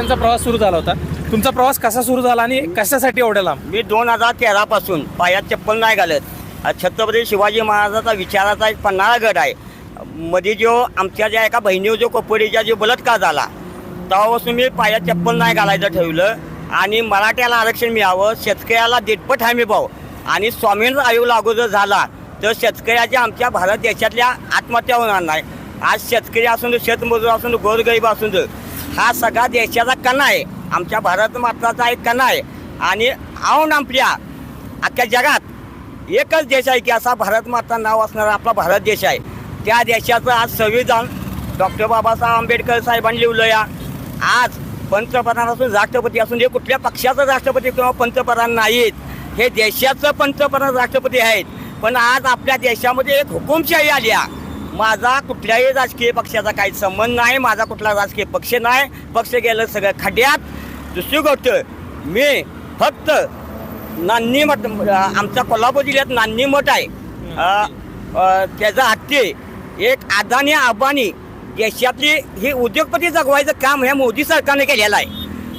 त्यांचा प्रवास सुरू झाला होता. तुमचा प्रवास कसा सुरू झाला आणि कशासाठी एवढ्या लांब? मी दोन हजार तेरापासून पायात चप्पल नाही घालत. आज छत्रपती शिवाजी महाराजाचा विचाराचा एक पन्हाळा गड आहे. मध्ये जो आमच्या ज्या एका बहिणीवर जो कपोरीचा जो बलात्कार झाला तेव्हापासून मी पायात चप्पल नाही घालायचं ठेवलं आणि मराठ्याला आरक्षण मिळावं शेतकऱ्याला देटपट हमी भाव आणि स्वामींचा आयोग लागू जर झाला तर शेतकऱ्याच्या आमच्या भारत देशातल्या आत्महत्या होणार नाही. आज शेतकरी असून शेतमजूर असून गोरगरीब असून दे हा सगळा देशाचा कणा आहे. आमच्या भारत माताचा एक कणा आहे. आणि आऊन आपल्या अख्ख्या जगात एकच देश आहे की असा भारत माता नाव असणारा आपला भारत देश आहे. त्या देशाचं आज संविधान डॉक्टर बाबासाहेब आंबेडकर साहेबांनी लिहिलं या आज पंतप्रधान असून राष्ट्रपती असून हे कुठल्या पक्षाचं राष्ट्रपती किंवा पंतप्रधान नाहीत. हे देशाचं पंतप्रधान राष्ट्रपती आहेत. पण आज आपल्या देशामध्ये एक हुकुमशाही आली आहे. माझा कुठल्याही राजकीय पक्षाचा काही संबंध नाही माझा कुठला राजकीय पक्ष नाही. पक्ष गेलं सगळं खड्ड्यात. दुसरी गोष्ट मी फक्त नान्नी मठ आमचा कोल्हापूर जिल्ह्यात नान्नी मठ आहे. त्याचा हत्ती एक अदानी अबानी देशातली ही उद्योगपती जगवायचं काम ह्या मोदी सरकारने केलेलं आहे.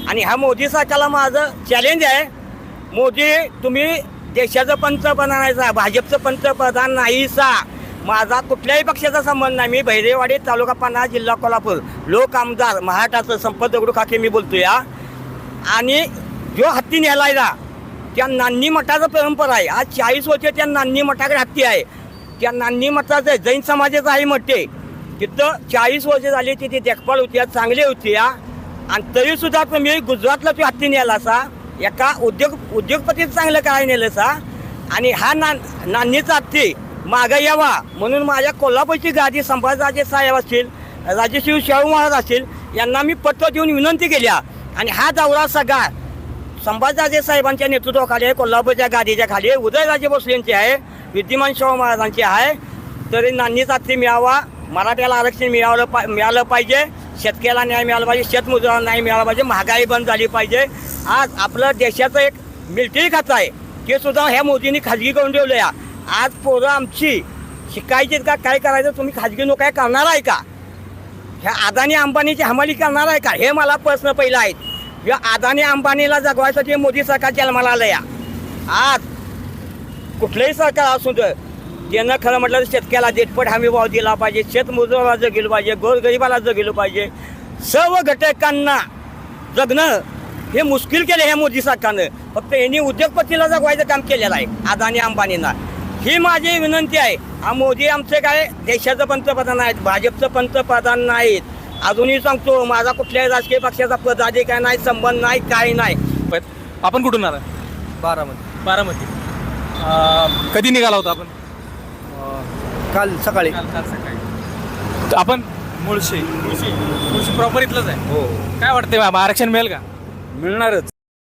आणि ह्या मोदी सरकारला माझं चॅलेंज आहे. मोदी तुम्ही देशाचं पंतप्रधान आहे सा भाजपचं पंतप्रधान नाही सा माझा कुठल्याही पक्षाचा संबंध नाही. मी भैरेवाडी तालुका पाना जिल्हा कोल्हापूर. लोक आमदार महाराष्ट्राचं संपत दगडू खाके मी बोलतो या आणि जो हत्ती नेलायला त्या नान्नी मठाचं परंपरा आहे. आज चाळीस वर्ष त्या नान्नी मठाकडे हत्ती आहे. त्या नान्नी मठाचं जैन समाजाचं आहे मठे तिथं चाळीस वर्ष झाली तिथे देखभाल होती चांगली होती या आणि तरीसुद्धा तुम्ही गुजरातला तो हत्ती नेला असा एका उद्योग उद्योगपतीचं चांगलं काय नेलं सा आणि हा ना नान्नीचा हत्ती मागं यावा. म्हणून माझ्या कोल्हापूरची गादी संभाजीराजे साहेब असतील राजेशिव शाहू महाराज असतील यांना मी पत्र देऊन विनंती केल्या आणि हा दौरा सगळा संभाजीराजे साहेबांच्या नेतृत्वाखाली आहे कोल्हापूरच्या गादीच्या खाली आहे. उदयराजे भोसलेंची आहे विद्यमान शाहू महाराजांची आहे. तरी नान्नी हत्ती मिळावा मराठ्याला आरक्षण मिळावलं पा मिळालं पाहिजे शेतकऱ्याला न्याय मिळाला पाहिजे शेतमजुराला न्याय मिळाला पाहिजे महागाई बंद झाली पाहिजे. आज आपलं देशाचं एक मिलिटरी खातं आहे. ते सुद्धा ह्या मोदींनी खाजगी करून ठेवलं या आज पोरं आमची शिकायची का? काय करायचं? तुम्ही खाजगी नोकऱ्या करणार आहे का? ह्या अदानी अंबानीची हमाली करणार आहे का? हे मला प्रश्न पहिला आहेत. या अदानी अंबानीला जगवायसाठी मोदी सरकार जन्माला आलं या आज कुठलंही सरकार असू दे ज्यांना खरं म्हटलं तर शेतकऱ्याला देटपट हमी भाव दिला पाहिजे शेतमजुराला जगलं पाहिजे गोरगरिबाला जगलं पाहिजे. सर्व घटकांना जगणं हे मुश्किल केलं ह्या मोदी सरकारनं. फक्त यांनी उद्योगपतीला जगवायचं काम केलेलं आहे अदानी अंबानींना. ही माझी विनंती आहे. हा मोदी आमचे काय देशाचं पंतप्रधान आहेत भाजपचं पंतप्रधान नाहीत. अजूनही सांगतो माझा कुठल्याही राजकीय पक्षाचा पदाधिकारी नाही संबंध नाही काही नाही. आपण कुठून आला बारामध्ये बारामती. अं, कधी निघाला होता आपण? काल सकाळी. तर आपण मुळशी. मुळशी. मुळशी प्रॉपर इथलंच आहे. हो. काय वाटतंय बाबा आरक्षण मिळेल का? मिळणारच.